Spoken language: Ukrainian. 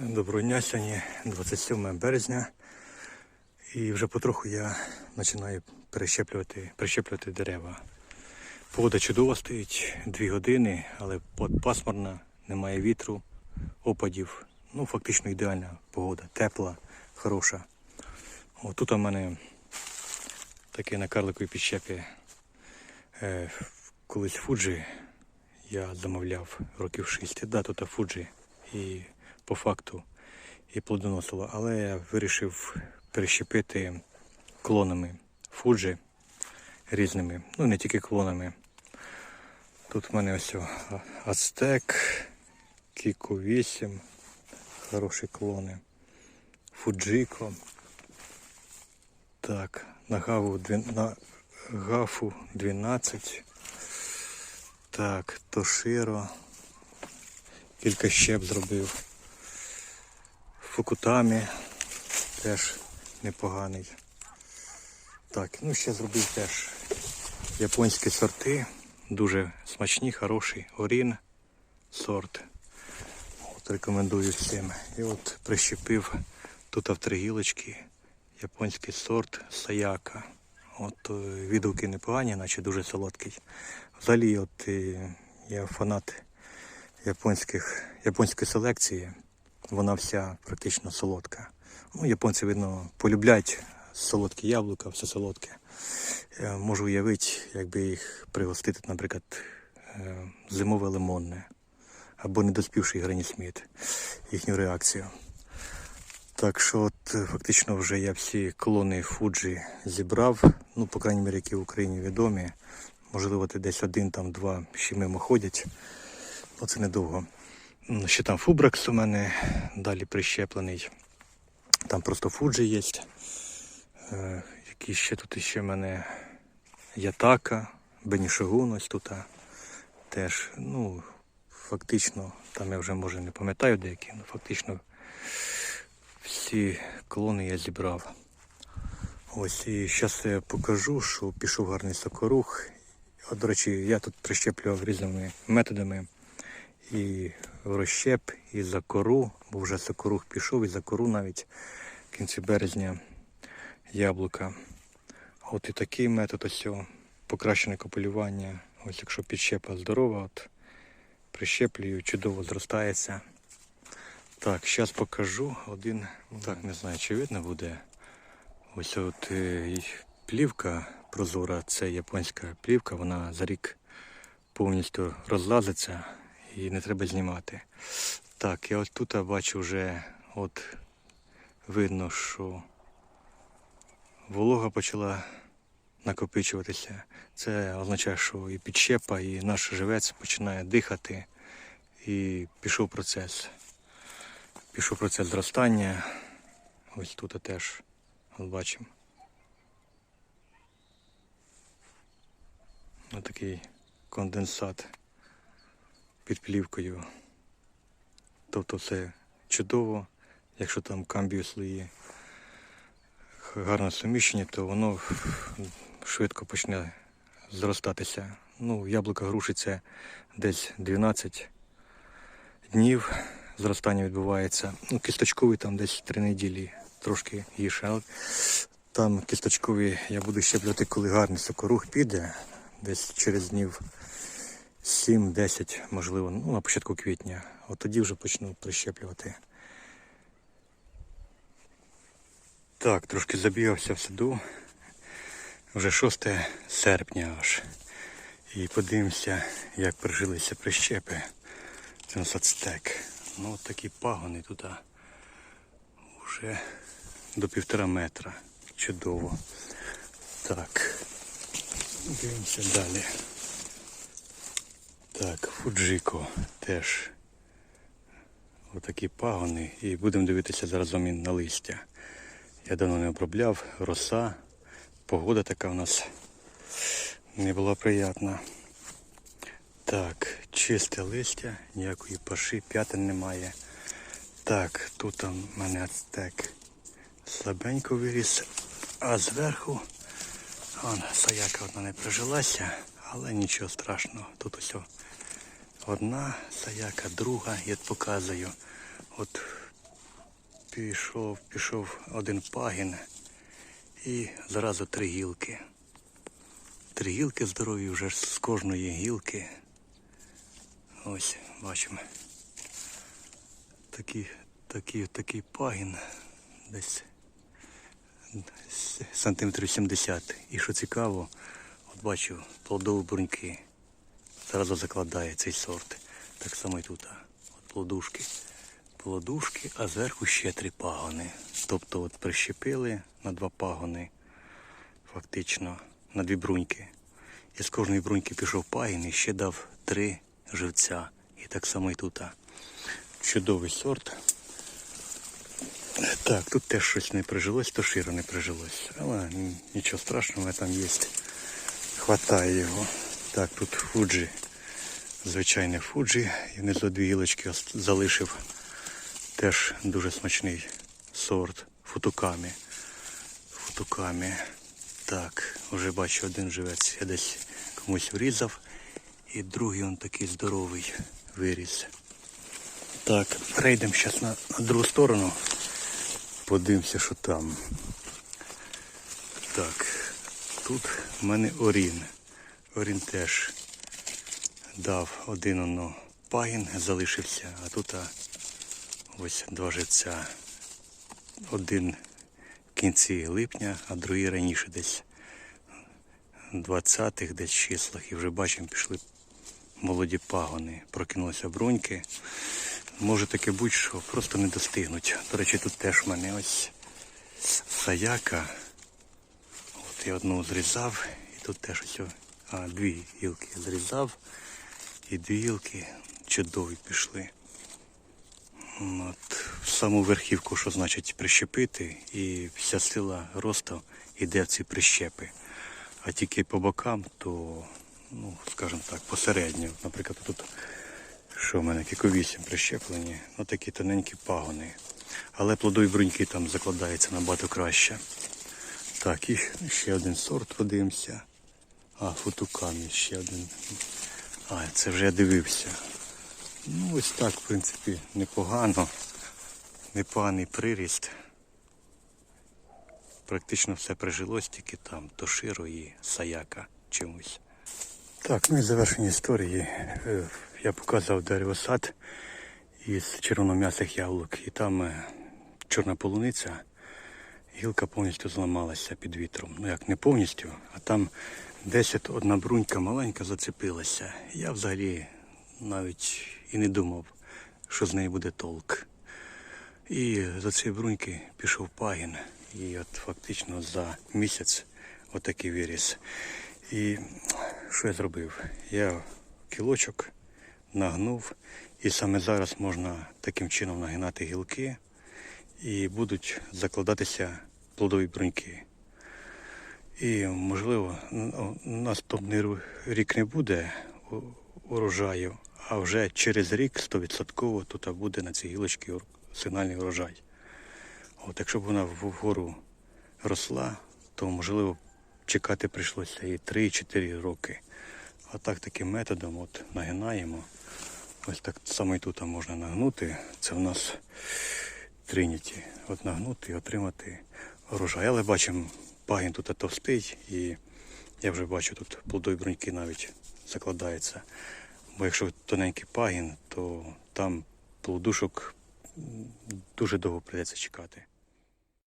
Доброго дня, сьогодні 27 березня. І вже потроху я починаю перещеплювати, прищеплювати дерева. Погода чудова стоїть, дві години, але пасмурна, немає вітру, опадів. Ну, фактично ідеальна погода, тепла, хороша. О, тут у мене таке на карликовій підщепі. Е, колись Фуджі я замовляв років 6. Да, тут Фуджі. І по факту і плодоносило. Але я вирішив перещепити клонами Фуджі різними. Ну, не тільки клонами. Тут в мене ось Ацтек, Кіко 8, хороші клони. Фуджико. Так, на гаву на гафу 12. Так, Тоширо. Кілька щеп зробив. Фукутамі теж непоганий. Так, ну ще зробив теж японські сорти. Дуже смачні, хороші. Орін сорт. От рекомендую всім. І от прищепив тут автригілочки, японський сорт Саяка. От е, відгуки непогані, наче дуже солодкий. Взагалі, от е, я фанат японських, японської селекції. Вона вся практично солодка. Ну, японці, видно, полюбляють солодкі яблука, все солодке. Можу уявити, якби їх пригостити, наприклад, е, зимове лимонне або недоспівший Грані Сміт, їхню реакцію. Так що от е, фактично вже я всі клони Фуджі зібрав, ну, по крайній мірі, які в Україні відомі. Можливо, десь один, там два ще мимо ходять. Ну, це недовго. М, Ще там Фубракс у мене далі прищеплений. Там просто Фуджі є. Е, які ще тут ще в мене Ятака, Бенішогун ось тут. Теж, ну, фактично, там я вже може не пам'ятаю деякі, але фактично всі клони я зібрав. Ось і зараз я покажу, що пішов гарний сокорух. От, до речі, я тут прищеплював різними методами. І в розщеп, і за кору, бо вже сокорух пішов, і за кору навіть в кінці березня яблука. От і такий метод ось цього покращене копулювання. Ось якщо підщепа здорова, от прищеплюю, чудово зростається. Так, зараз покажу один. Так, не знаю, чи видно буде. Ось от е, плівка прозора, це японська плівка, вона за рік повністю розлазиться і не треба знімати. Так, я от тут бачу вже от видно, що волога почала накопичуватися. Це означає, що і підщепа, і наш живець починає дихати, і пішов процес. Пішов процес зростання. Ось тут теж от бачимо. Ось такий конденсат під плівкою. Тобто все чудово, якщо там камбію слої гарне суміщення, то воно швидко почне зростатися. Ну, яблука це десь 12 днів зростання відбувається. Ну, кісточковий там десь 3 неділі, трошки гірше. Але там кісточкові я буду щеплювати, коли гарний сокорух піде, десь через днів 7-10, можливо, ну, на початку квітня. От тоді вже почну прищеплювати. Так, трошки забігався в саду. Вже 6 серпня аж. І подивимося, як прижилися прищепи. Це нас ацтек. Ну от такі пагони тут. а, Уже до півтора метра. Чудово. Так. Дивимося далі. Так, Фуджико теж. Отакі пагони. І будемо дивитися заразом і на листя. Я давно не обробляв, роса, погода така у нас не була приятна. Так, чисте листя, ніякої паши, п'ятин немає. Так, тут в мене ацтек слабенько виріс, а зверху он, саяка одна не прижилася, але нічого страшного. Тут ось одна саяка, друга, я показую. От пішов, пішов один пагін і зразу три гілки. Три гілки здорові вже з кожної гілки. Ось, бачимо. Такий, такий, такий пагін десь сантиметрів 70. І що цікаво, от бачу плодові бруньки. Зразу закладає цей сорт. Так само і тут. От плодушки. Плодушки, а зверху ще три пагони. Тобто от прищепили на два пагони, фактично, на дві бруньки. І з кожної бруньки пішов пагін і ще дав три живця. І так само і тут. Чудовий сорт. Так, тут теж щось не прижилось, то широ не прижилось. Але нічого страшного, там є. Хватає його. Так, тут фуджі. Звичайне фуджі. І внизу дві гілочки залишив. Теж дуже смачний сорт. Футукамі. Футукамі. Так, вже бачу один живець. Я десь комусь врізав. І другий он такий здоровий виріс. Так, перейдемо зараз на, на другу сторону. Подивимося, що там. Так, тут в мене Орін. Орін теж дав один оно пагін, залишився, а тут ось два живця. Один в кінці липня, а другий раніше десь 20-х десь числах. І вже бачимо, пішли молоді пагони. Прокинулися бруньки. Може таке бути, що просто не достигнуть. До речі, тут теж в мене ось саяка. От я одну зрізав, і тут теж ось, а, дві гілки зрізав. І дві гілки чудові пішли. От, в саму верхівку, що значить прищепити, і вся сила росту йде в ці прищепи. А тільки по бокам, то, ну, скажімо так, посередньо. Наприклад, тут що в мене кіковісім прищеплені, ну такі тоненькі пагони. Але плодові бруньки там закладаються набагато краще. Так, і ще один сорт подивимося. А, футукамі ще один. А, це вже я дивився. Ну ось так, в принципі, непогано. Непоганий приріст. Практично все прижилось, тільки там Тоширо і Саяка чимось. Так, ну і завершення історії. Е, Я показав деревосад із червоном'ясих яблук. І там е, чорна полуниця, гілка повністю зламалася під вітром. Ну як не повністю, а там десь от одна брунька маленька зацепилася. Я взагалі навіть і не думав, що з неї буде толк. І за цієї бруньки пішов пагін. І от фактично за місяць отакий виріс. І що я зробив? Я кілочок нагнув, і саме зараз можна таким чином нагинати гілки, і будуть закладатися плодові бруньки. І можливо, наступний рік не буде урожаю, а вже через рік 100% тут буде на цій гілочці сигнальний урожай. От якщо б вона вгору росла, то можливо чекати прийшлося і 3-4 роки. А так таким методом от нагинаємо. Ось так само і тут можна нагнути. Це в нас Трініті. От нагнути і отримати урожай. Але бачимо, пагін тут товстий і я вже бачу, тут плодові бруньки навіть закладаються. Бо якщо тоненький пагін, то там плодушок дуже довго прийдеться чекати.